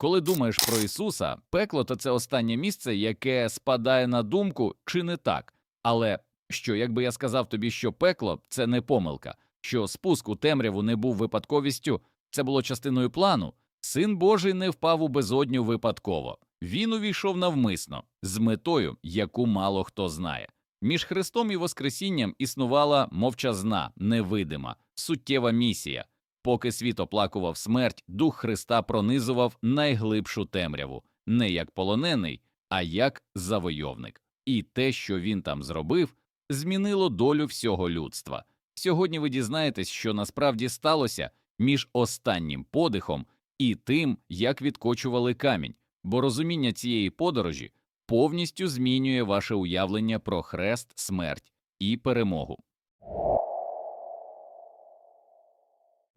Коли думаєш про Ісуса, пекло то це останнє місце, яке спадає на думку, чи не так. Але що, якби я сказав тобі, що пекло це не помилка, що спуск у темряву не був випадковістю, це було частиною плану. Син Божий не впав у безодню випадково. Він увійшов навмисно, з метою, яку мало хто знає. Між Христом і Воскресінням існувала мовчазна, невидима, суттєва місія. Поки світ оплакував смерть, дух Христа пронизував найглибшу темряву, не як полонений, а як завойовник. І те, що він там зробив, змінило долю всього людства. Сьогодні ви дізнаєтесь, що насправді сталося між останнім подихом і тим, як відкочували камінь, бо розуміння цієї подорожі повністю змінює ваше уявлення про хрест, смерть і перемогу.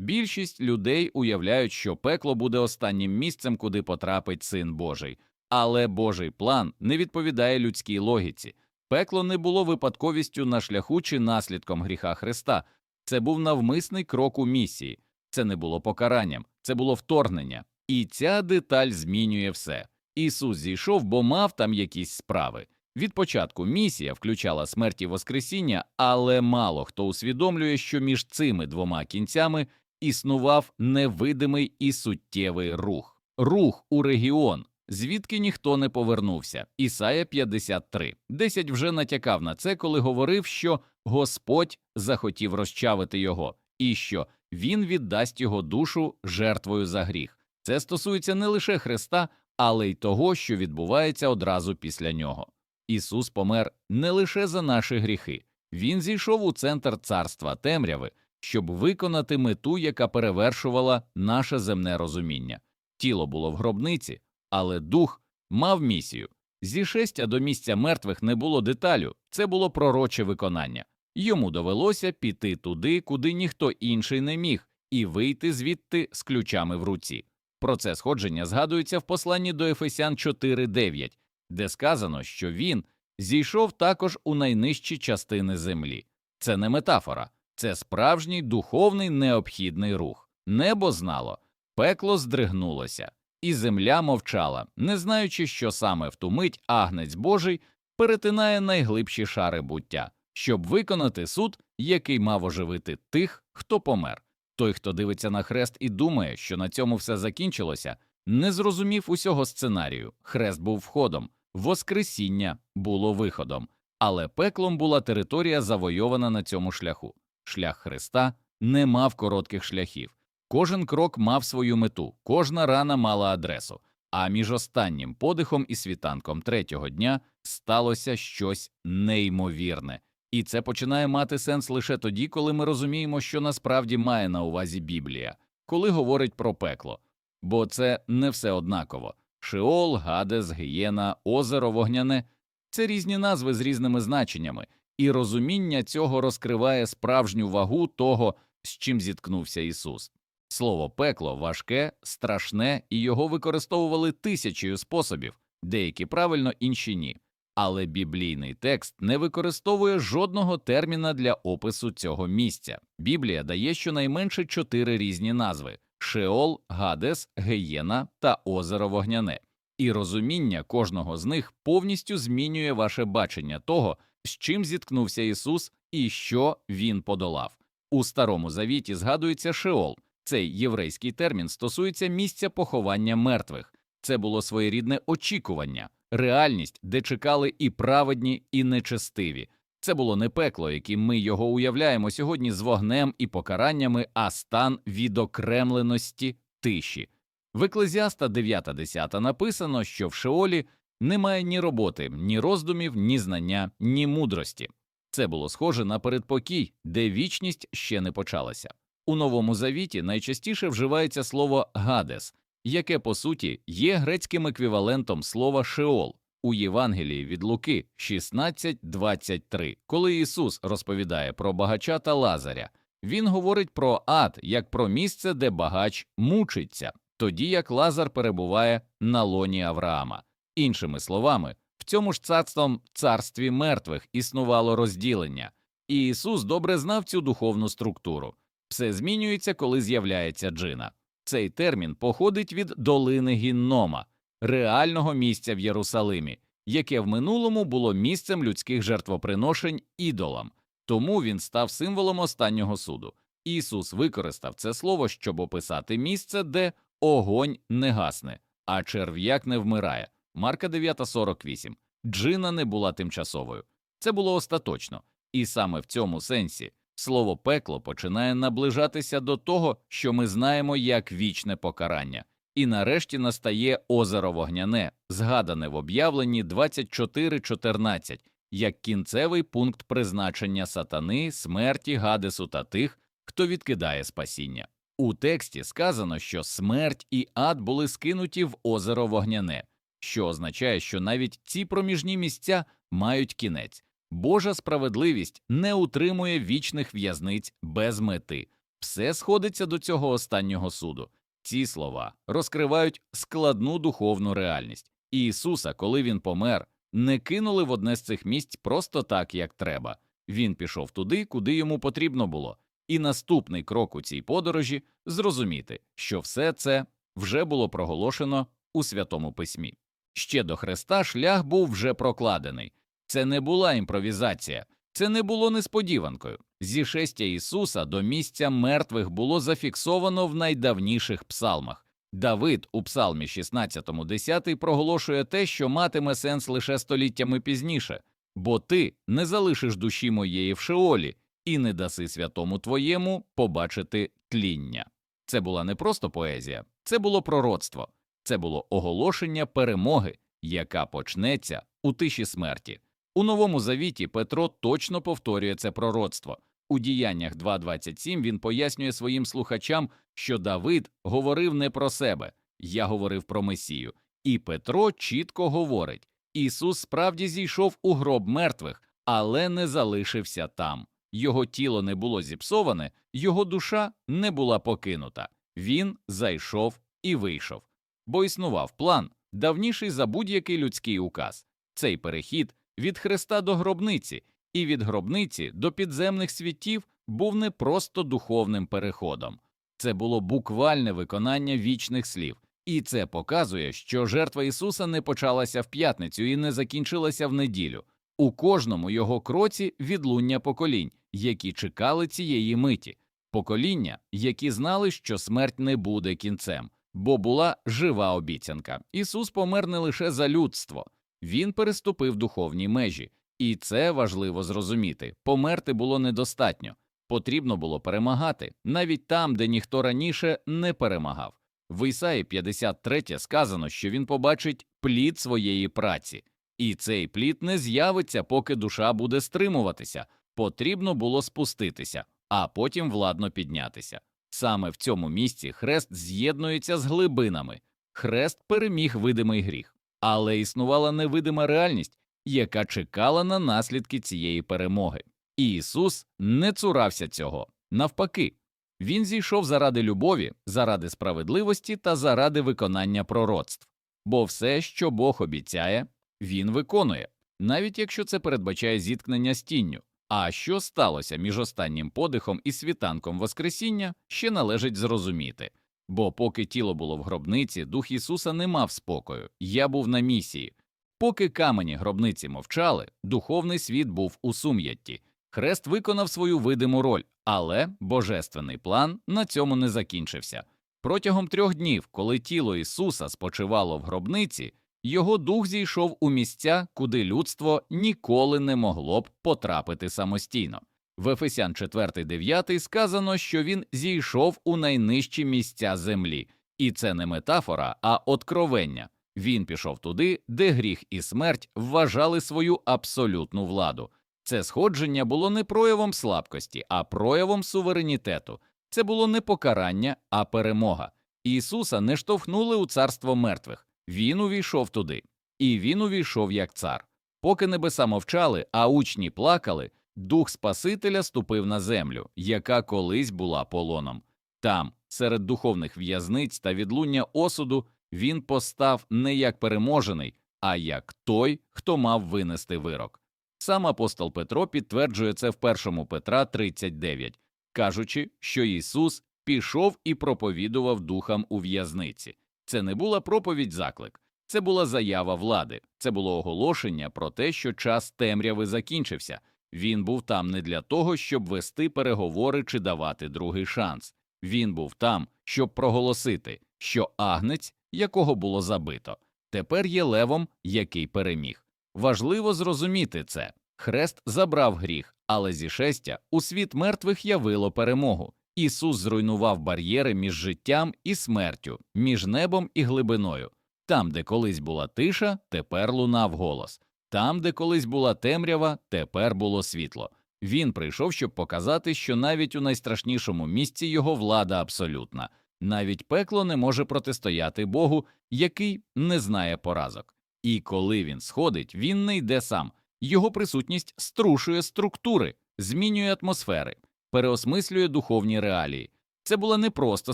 Більшість людей уявляють, що пекло буде останнім місцем, куди потрапить син Божий, але Божий план не відповідає людській логіці. Пекло не було випадковістю на шляху чи наслідком гріха Христа. Це був навмисний крок у місії, це не було покаранням, це було вторгнення. І ця деталь змінює все. Ісус зійшов, бо мав там якісь справи. Від початку місія включала смерть і Воскресіння, але мало хто усвідомлює, що між цими двома кінцями існував невидимий і суттєвий рух. Рух у регіон, звідки ніхто не повернувся. Ісая 53. 10 вже натякав на це, коли говорив, що Господь захотів розчавити його, і що він віддасть його душу жертвою за гріх. Це стосується не лише Христа, але й того, що відбувається одразу після нього. Ісус помер не лише за наші гріхи, Він зійшов у центр царства темряви, щоб виконати мету, яка перевершувала наше земне розуміння. Тіло було в гробниці, але дух мав місію. Зі шестя до місця мертвих не було деталю, це було пророче виконання. Йому довелося піти туди, куди ніхто інший не міг, і вийти звідти з ключами в руці. Про це сходження згадується в посланні до Ефесян 4.9, де сказано, що він зійшов також у найнижчі частини землі. Це не метафора, це справжній духовний необхідний рух. Небо знало, пекло здригнулося, і земля мовчала, не знаючи, що саме в ту мить агнець Божий перетинає найглибші шари буття, щоб виконати суд, який мав оживити тих, хто помер. Той, хто дивиться на хрест і думає, що на цьому все закінчилося, не зрозумів усього сценарію. Хрест був входом, Воскресіння було виходом, але пеклом була територія, завойована на цьому шляху. Шлях Христа не мав коротких шляхів. Кожен крок мав свою мету, кожна рана мала адресу. А між останнім подихом і світанком третього дня сталося щось неймовірне. І це починає мати сенс лише тоді, коли ми розуміємо, що насправді має на увазі Біблія, коли говорить про пекло. Бо це не все однаково. Шеол, Гадес, Гієна, озеро Вогняне це різні назви з різними значеннями, і розуміння цього розкриває справжню вагу того, з чим зіткнувся Ісус. Слово пекло важке, страшне, і його використовували тисячею способів, деякі правильно, інші ні. Але біблійний текст не використовує жодного терміна для опису цього місця. Біблія дає щонайменше чотири різні назви Шеол, Гадес, Геєна та озеро Вогняне, і розуміння кожного з них повністю змінює ваше бачення того, з чим зіткнувся Ісус і що Він подолав. У Старому Завіті згадується Шеол. Цей єврейський термін стосується місця поховання мертвих. Це було своєрідне очікування, реальність, де чекали і праведні, і нечестиві. Це було не пекло, яким ми його уявляємо сьогодні з вогнем і покараннями, а стан відокремленості тиші. В Еклезіаста 9.10 написано, що в Шеолі немає ні роботи, ні роздумів, ні знання, ні мудрості. Це було схоже на передпокій, де вічність ще не почалася. У Новому Завіті найчастіше вживається слово гадес, яке по суті є грецьким еквівалентом слова Шеол у Євангелії від Луки 16.23. Коли Ісус розповідає про багача та Лазаря, він говорить про ад як про місце, де багач мучиться, тоді як Лазар перебуває на лоні Авраама. Іншими словами, в цьому ж царством царстві мертвих існувало розділення, і Ісус добре знав цю духовну структуру. Все змінюється, коли з'являється джина. Цей термін походить від долини Гіннома, реального місця в Єрусалимі, яке в минулому було місцем людських жертвоприношень ідолам, тому він став символом останнього суду. Ісус використав це слово, щоб описати місце, де огонь не гасне, а черв'як не вмирає. Марка 9.48. Джина не була тимчасовою. Це було остаточно, і саме в цьому сенсі слово пекло починає наближатися до того, що ми знаємо як вічне покарання, і нарешті настає озеро вогняне, згадане в об'явленні 24.14, як кінцевий пункт призначення сатани, смерті, гадесу та тих, хто відкидає спасіння. У тексті сказано, що смерть і ад були скинуті в озеро вогняне, що означає, що навіть ці проміжні місця мають кінець. Божа справедливість не утримує вічних в'язниць без мети. Все сходиться до цього останнього суду. Ці слова розкривають складну духовну реальність. Ісуса, коли він помер, не кинули в одне з цих місць просто так, як треба. Він пішов туди, куди йому потрібно було. І наступний крок у цій подорожі зрозуміти, що все це вже було проголошено у Святому Письмі. Ще до Христа шлях був вже прокладений. Це не була імпровізація, це не було несподіванкою. Зішестя Ісуса до місця мертвих було зафіксовано в найдавніших псалмах. Давид у псалмі 16.10 проголошує те, що матиме сенс лише століттями пізніше, бо ти не залишиш душі моєї в Шеолі і не даси святому твоєму побачити тління. Це була не просто поезія, це було пророцтво, це було оголошення перемоги, яка почнеться у тиші смерті. У новому завіті Петро точно повторює це пророцтво. У діяннях 2.27 він пояснює своїм слухачам, що Давид говорив не про себе, я говорив про Месію. І Петро чітко говорить: Ісус справді зійшов у гроб мертвих, але не залишився там. Його тіло не було зіпсоване, його душа не була покинута. Він зайшов і вийшов. Бо існував план, давніший за будь-який людський указ. Цей перехід від Христа до гробниці і від гробниці до підземних світів був не просто духовним переходом, це було буквальне виконання вічних слів, і це показує, що жертва Ісуса не почалася в п'ятницю і не закінчилася в неділю. У кожному його кроці відлуння поколінь, які чекали цієї миті, покоління, які знали, що смерть не буде кінцем, бо була жива обіцянка. Ісус помер не лише за людство, він переступив духовні межі, і це важливо зрозуміти. Померти було недостатньо, потрібно було перемагати, навіть там, де ніхто раніше не перемагав. В Ісаї 53 сказано, що він побачить плід своєї праці, і цей плід не з'явиться, поки душа буде стримуватися. Потрібно було спуститися, а потім владно піднятися. Саме в цьому місці хрест з'єднується з глибинами. Хрест переміг видимий гріх, але існувала невидима реальність, яка чекала на наслідки цієї перемоги. І Ісус не цурався цього. Навпаки, він зійшов заради любові, заради справедливості та заради виконання пророцтв. Бо все, що Бог обіцяє, він виконує, навіть якщо це передбачає зіткнення з тінню. А що сталося між останнім подихом і світанком Воскресіння, ще належить зрозуміти. Бо поки тіло було в гробниці, дух Ісуса не мав спокою, я був на місії. Поки камені гробниці мовчали, духовний світ був у сум'ятті. Хрест виконав свою видиму роль, але божественний план на цьому не закінчився. Протягом трьох днів, коли тіло Ісуса спочивало в гробниці, його дух зійшов у місця, куди людство ніколи не могло б потрапити самостійно. В Ефесян 4.9 сказано, що він зійшов у найнижчі місця землі, і це не метафора, а откровення. Він пішов туди, де гріх і смерть вважали свою абсолютну владу. Це сходження було не проявом слабкості, а проявом суверенітету. Це було не покарання, а перемога. Ісуса не штовхнули у царство мертвих. Він увійшов туди, і він увійшов як цар. Поки небеса мовчали, а учні плакали, дух Спасителя ступив на землю, яка колись була полоном. Там, серед духовних в'язниць та відлуння осуду, він постав не як переможений, а як той, хто мав винести вирок. Сам апостол Петро підтверджує це в 1 Петра 39, кажучи, що Ісус пішов і проповідував духам у в'язниці. Це не була проповідь заклик, це була заява влади, це було оголошення про те, що час темряви закінчився. Він був там не для того, щоб вести переговори чи давати другий шанс. Він був там, щоб проголосити, що агнець, якого було забито, тепер є левом, який переміг. Важливо зрозуміти це. Хрест забрав гріх, але зі шестя у світ мертвих явило перемогу. Ісус зруйнував бар'єри між життям і смертю, між небом і глибиною. Там, де колись була тиша, тепер лунав голос. Там, де колись була темрява, тепер було світло. Він прийшов, щоб показати, що навіть у найстрашнішому місці його влада абсолютна, навіть пекло не може протистояти Богу, який не знає поразок. І коли він сходить, він не йде сам. Його присутність струшує структури, змінює атмосфери, переосмислює духовні реалії. Це була не просто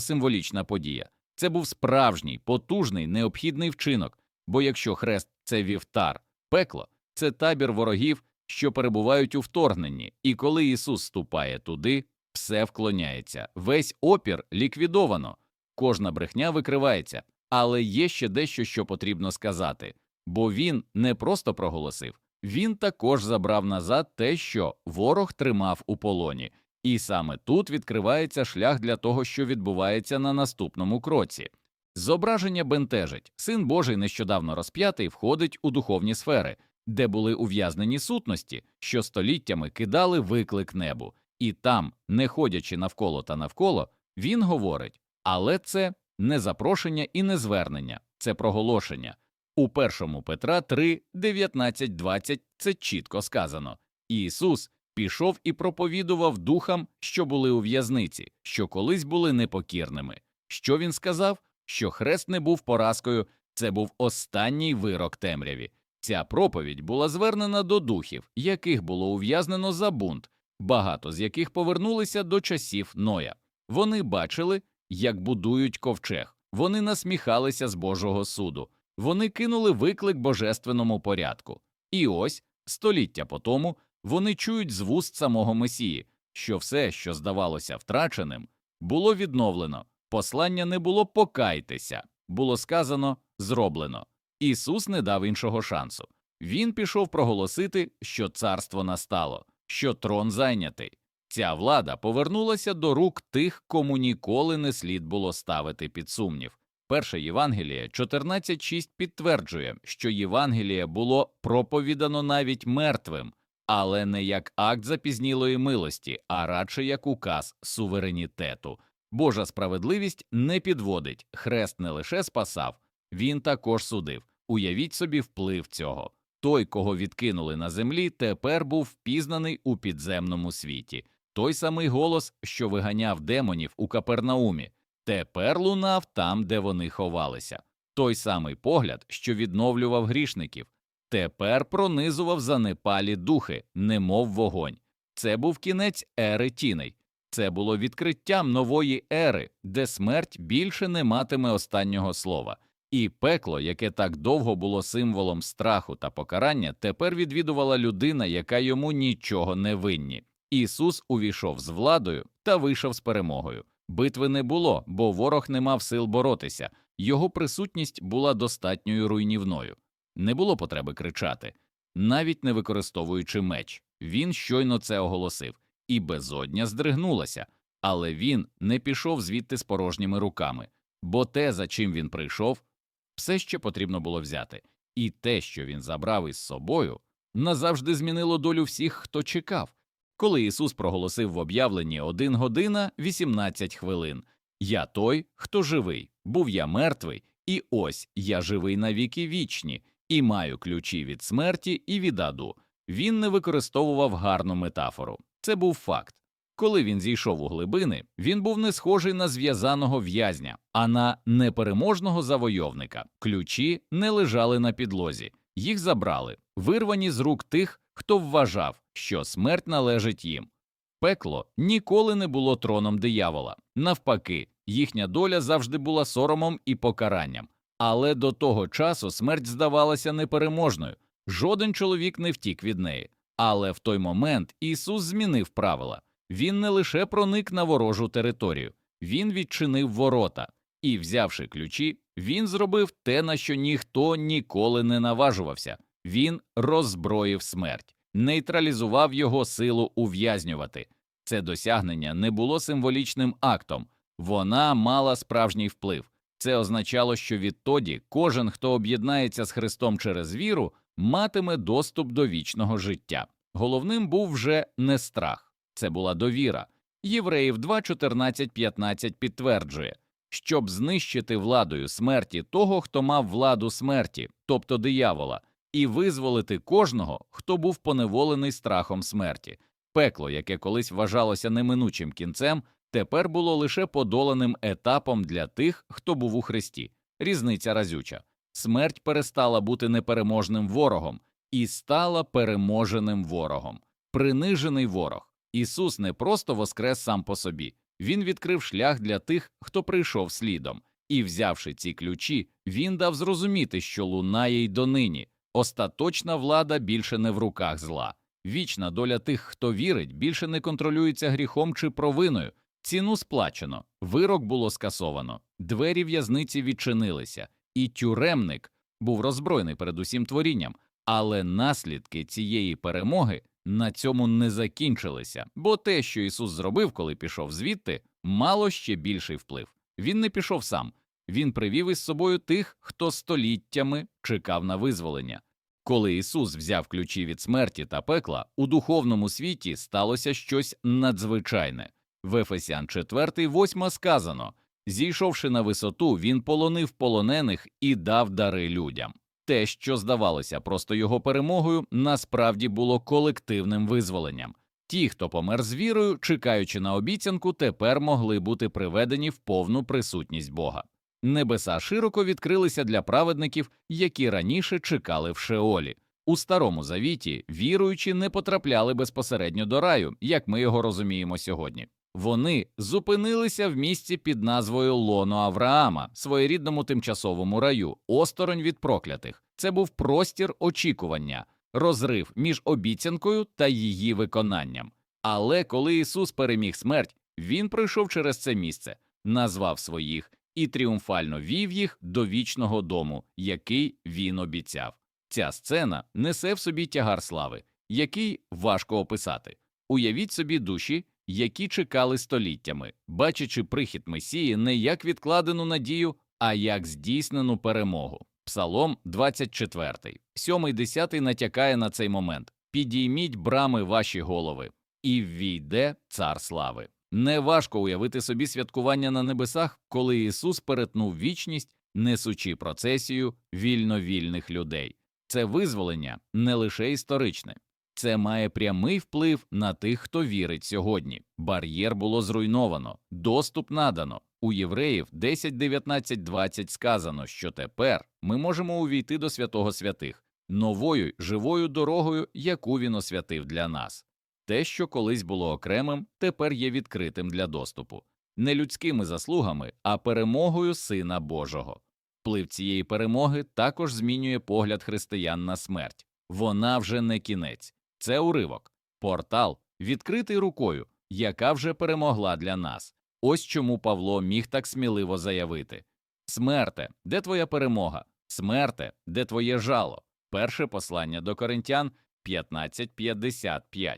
символічна подія, це був справжній, потужний, необхідний вчинок. Бо якщо хрест це вівтар, пекло це табір ворогів, що перебувають у вторгненні, і коли Ісус ступає туди, все вклоняється, весь опір ліквідовано, кожна брехня викривається, але є ще дещо, що потрібно сказати, бо він не просто проголосив, він також забрав назад те, що ворог тримав у полоні, і саме тут відкривається шлях для того, що відбувається на наступному кроці. Зображення бентежить, син Божий нещодавно розп'ятий входить у духовні сфери, де були ув'язнені сутності, що століттями кидали виклик небу, і там, не ходячи навколо та навколо, він говорить але це не запрошення і не звернення, це проголошення. У першому Петра 3, 19, 20 це чітко сказано. Ісус пішов і проповідував духам, що були у в'язниці, що колись були непокірними. Що він сказав? Що хрест не був поразкою, це був останній вирок темряві. Ця проповідь була звернена до духів, яких було ув'язнено за бунт, багато з яких повернулися до часів Ноя. Вони бачили, як будують ковчег, вони насміхалися з Божого суду, вони кинули виклик божественному порядку. І ось, століття по тому, вони чують з вуст самого Месії, що все, що здавалося втраченим, було відновлено. Послання не було покайтеся, було сказано зроблено. Ісус не дав іншого шансу. Він пішов проголосити, що царство настало, що трон зайнятий. Ця влада повернулася до рук тих, кому ніколи не слід було ставити під сумнів. Перше Євангеліє 14.6 підтверджує, що Євангеліє було проповідано навіть мертвим, але не як акт запізнілої милості, а радше як указ суверенітету. Божа справедливість не підводить, хрест не лише спасав, він також судив. Уявіть собі вплив цього. Той, кого відкинули на землі, тепер був впізнаний у підземному світі. Той самий голос, що виганяв демонів у Капернаумі, тепер лунав там, де вони ховалися. Той самий погляд, що відновлював грішників, тепер пронизував занепалі духи, немов вогонь. Це був кінець ери тіней. Це було відкриттям нової ери, де смерть більше не матиме останнього слова. І пекло, яке так довго було символом страху та покарання, тепер відвідувала людина, яка йому нічого не винні. Ісус увійшов з владою та вийшов з перемогою. Битви не було, бо ворог не мав сил боротися, його присутність була достатньою руйнівною. Не було потреби кричати, навіть не використовуючи меч. Він щойно це оголосив, і безодня здригнулася, але він не пішов звідти з порожніми руками, бо те, за чим він прийшов, все ще потрібно було взяти, і те, що він забрав із собою, назавжди змінило долю всіх, хто чекав. Коли Ісус проголосив в об'явленні один година 18 хвилин Я той, хто живий, був я мертвий, і ось я живий на віки вічні, і маю ключі від смерті і від аду. Він не використовував гарну метафору. Це був факт. Коли він зійшов у глибини, він був не схожий на зв'язаного в'язня, а на непереможного завойовника. Ключі не лежали на підлозі, їх забрали, вирвані з рук тих, хто вважав, що смерть належить їм. Пекло ніколи не було троном диявола. Навпаки, їхня доля завжди була соромом і покаранням. Але до того часу смерть здавалася непереможною. Жоден чоловік не втік від неї. Але в той момент Ісус змінив правила. Він не лише проник на ворожу територію, він відчинив ворота, і, взявши ключі, він зробив те, на що ніхто ніколи не наважувався він роззброїв смерть, нейтралізував його силу ув'язнювати. Це досягнення не було символічним актом, вона мала справжній вплив. Це означало, що відтоді кожен, хто об'єднається з Христом через віру, матиме доступ до вічного життя. Головним був вже не страх, це була довіра. Євреїв 2.14.15 підтверджує, щоб знищити владою смерті того, хто мав владу смерті, тобто диявола, і визволити кожного, хто був поневолений страхом смерті. Пекло, яке колись вважалося неминучим кінцем, тепер було лише подоланим етапом для тих, хто був у Христі. Різниця разюча. Смерть перестала бути непереможним ворогом і стала переможеним ворогом. Принижений ворог. Ісус не просто воскрес сам по собі, Він відкрив шлях для тих, хто прийшов слідом, і, взявши ці ключі, він дав зрозуміти, що лунає й донині. Остаточна влада більше не в руках зла. Вічна доля тих, хто вірить, більше не контролюється гріхом чи провиною. Ціну сплачено, вирок було скасовано, двері в'язниці відчинилися, і тюремник був роззброєний перед усім творінням, але наслідки цієї перемоги на цьому не закінчилися, бо те, що Ісус зробив, коли пішов звідти, мало ще більший вплив. Він не пішов сам, він привів із собою тих, хто століттями чекав на визволення. Коли Ісус взяв ключі від смерті та пекла, у духовному світі сталося щось надзвичайне. В Ефесян 4, 8 сказано Зійшовши на висоту, він полонив полонених і дав дари людям. Те, що здавалося просто його перемогою, насправді було колективним визволенням. Ті, хто помер з вірою, чекаючи на обіцянку, тепер могли бути приведені в повну присутність Бога. Небеса широко відкрилися для праведників, які раніше чекали в Шеолі. У старому завіті віруючі не потрапляли безпосередньо до раю, як ми його розуміємо сьогодні. Вони зупинилися в місці під назвою Лоно Авраама, своєрідному тимчасовому раю, осторонь від проклятих. Це був простір очікування, розрив між обіцянкою та її виконанням. Але коли Ісус переміг смерть, Він пройшов через це місце, назвав своїх і тріумфально вів їх до вічного дому, який він обіцяв. Ця сцена несе в собі тягар слави, який важко описати. Уявіть собі душі, які чекали століттями, бачачи прихід Месії не як відкладену надію, а як здійснену перемогу. Псалом 24, 7 10 натякає на цей момент Підійміть брами ваші голови, і ввійде цар слави. Неважко уявити собі святкування на небесах, коли Ісус перетнув вічність, несучи процесію вільно-вільних людей. Це визволення не лише історичне, це має прямий вплив на тих, хто вірить сьогодні. Бар'єр було зруйновано, доступ надано. У євреїв 10, 19, 20 сказано, що тепер ми можемо увійти до святого святих новою живою дорогою, яку він освятив для нас. Те, що колись було окремим, тепер є відкритим для доступу, не людськими заслугами, а перемогою Сина Божого. Вплив цієї перемоги також змінює погляд християн на смерть. Вона вже не кінець, це уривок, портал, відкритий рукою, яка вже перемогла для нас. Ось чому Павло міг так сміливо заявити Смерте, де твоя перемога? Смерте, де твоє жало? Перше послання до Коринтян 15.55.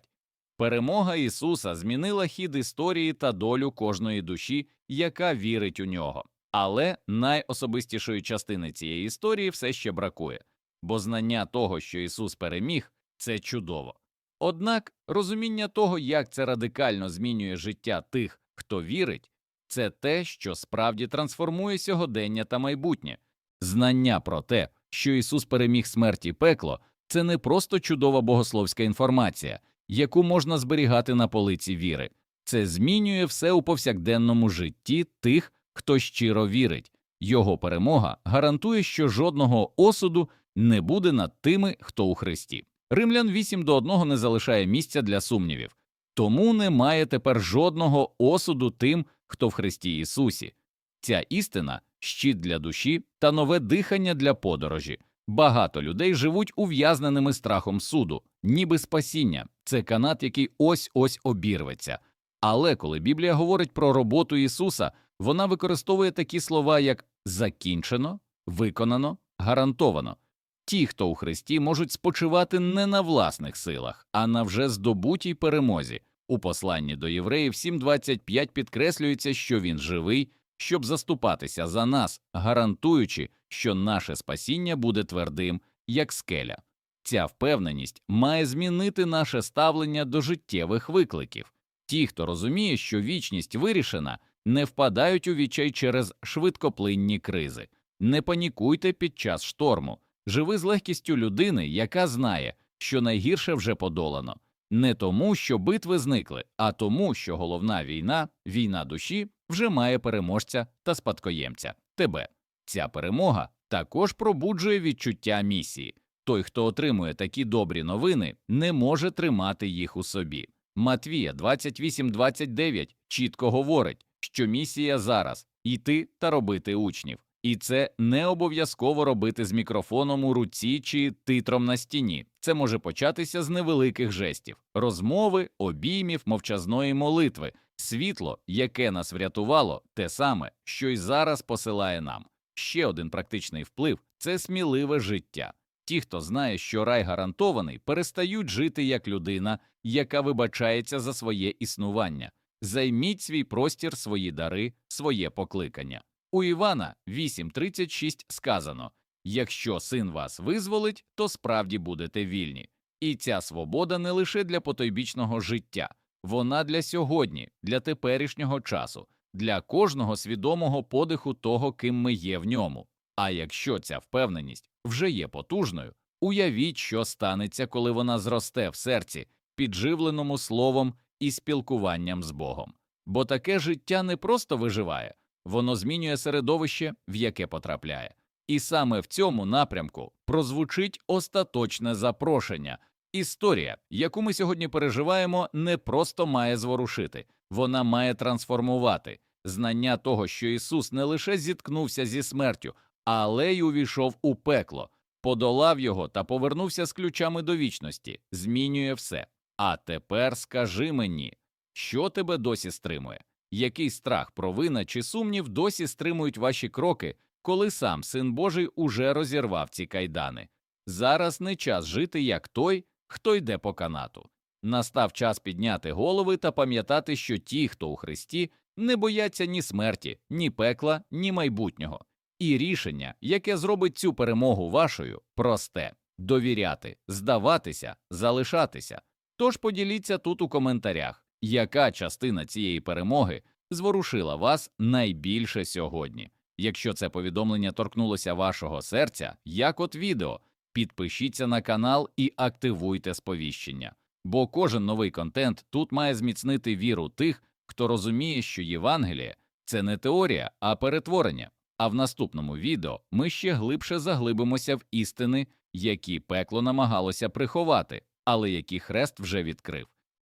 Перемога Ісуса змінила хід історії та долю кожної душі, яка вірить у нього. Але найособистішої частини цієї історії все ще бракує, бо знання того, що Ісус переміг, це чудово. Однак розуміння того, як це радикально змінює життя тих, хто вірить, це те, що справді трансформує сьогодення та майбутнє. Знання про те, що Ісус переміг смерть і пекло, це не просто чудова богословська інформація, яку можна зберігати на полиці віри, це змінює все у повсякденному житті тих, хто щиро вірить. Його перемога гарантує, що жодного осуду не буде над тими, хто у Христі. Римлян 8 до 1 не залишає місця для сумнівів, тому немає тепер жодного осуду тим, хто в Христі Ісусі. Ця істина щит для душі та нове дихання для подорожі. Багато людей живуть ув'язненими страхом суду, ніби спасіння це канат, який ось ось обірветься. Але коли Біблія говорить про роботу Ісуса, вона використовує такі слова, як закінчено, виконано, гарантовано. Ті, хто у Христі, можуть спочивати не на власних силах, а на вже здобутій перемозі. У посланні до євреїв 7.25 підкреслюється, що він живий, щоб заступатися за нас, гарантуючи, що наше спасіння буде твердим, як скеля. Ця впевненість має змінити наше ставлення до життєвих викликів. Ті, хто розуміє, що вічність вирішена, не впадають у відчай через швидкоплинні кризи. Не панікуйте під час шторму. Живи з легкістю людини, яка знає, що найгірше вже подолано. Не тому, що битви зникли, а тому, що головна війна, війна душі, вже має переможця та спадкоємця тебе. Ця перемога також пробуджує відчуття місії. Той, хто отримує такі добрі новини, не може тримати їх у собі. Матвія 28.29 чітко говорить, що місія зараз йти та робити учнів. І це не обов'язково робити з мікрофоном у руці чи титром на стіні. Це може початися з невеликих жестів, розмови, обіймів, мовчазної молитви, світло, яке нас врятувало, те саме, що й зараз посилає нам. Ще один практичний вплив це сміливе життя. Ті, хто знає, що рай гарантований, перестають жити як людина, яка вибачається за своє існування. Займіть свій простір, свої дари, своє покликання. У Івана 8.36 сказано Якщо син вас визволить, то справді будете вільні. І ця свобода не лише для потойбічного життя, вона для сьогодні, для теперішнього часу, для кожного свідомого подиху того, ким ми є в ньому. А якщо ця впевненість вже є потужною, уявіть, що станеться, коли вона зросте в серці, підживленому словом і спілкуванням з Богом. Бо таке життя не просто виживає, воно змінює середовище, в яке потрапляє. І саме в цьому напрямку прозвучить остаточне запрошення. Історія, яку ми сьогодні переживаємо, не просто має зворушити, вона має трансформувати знання того, що Ісус не лише зіткнувся зі смертю, але й увійшов у пекло, подолав його та повернувся з ключами до вічності, змінює все. А тепер скажи мені, що тебе досі стримує? Який страх, провина чи сумнів досі стримують ваші кроки, коли сам син Божий уже розірвав ці кайдани? Зараз не час жити як той, хто йде по канату. Настав час підняти голови та пам'ятати, що ті, хто у Христі, не бояться ні смерті, ні пекла, ні майбутнього. І рішення, яке зробить цю перемогу вашою, просте довіряти, здаватися, залишатися. Тож поділіться тут у коментарях, яка частина цієї перемоги зворушила вас найбільше сьогодні. Якщо це повідомлення торкнулося вашого серця, як от відео, підпишіться на канал і активуйте сповіщення, бо кожен новий контент тут має зміцнити віру тих, хто розуміє, що Євангеліє це не теорія, а перетворення. А в наступному відео ми ще глибше заглибимося в істини, які пекло намагалося приховати, але які хрест вже відкрив.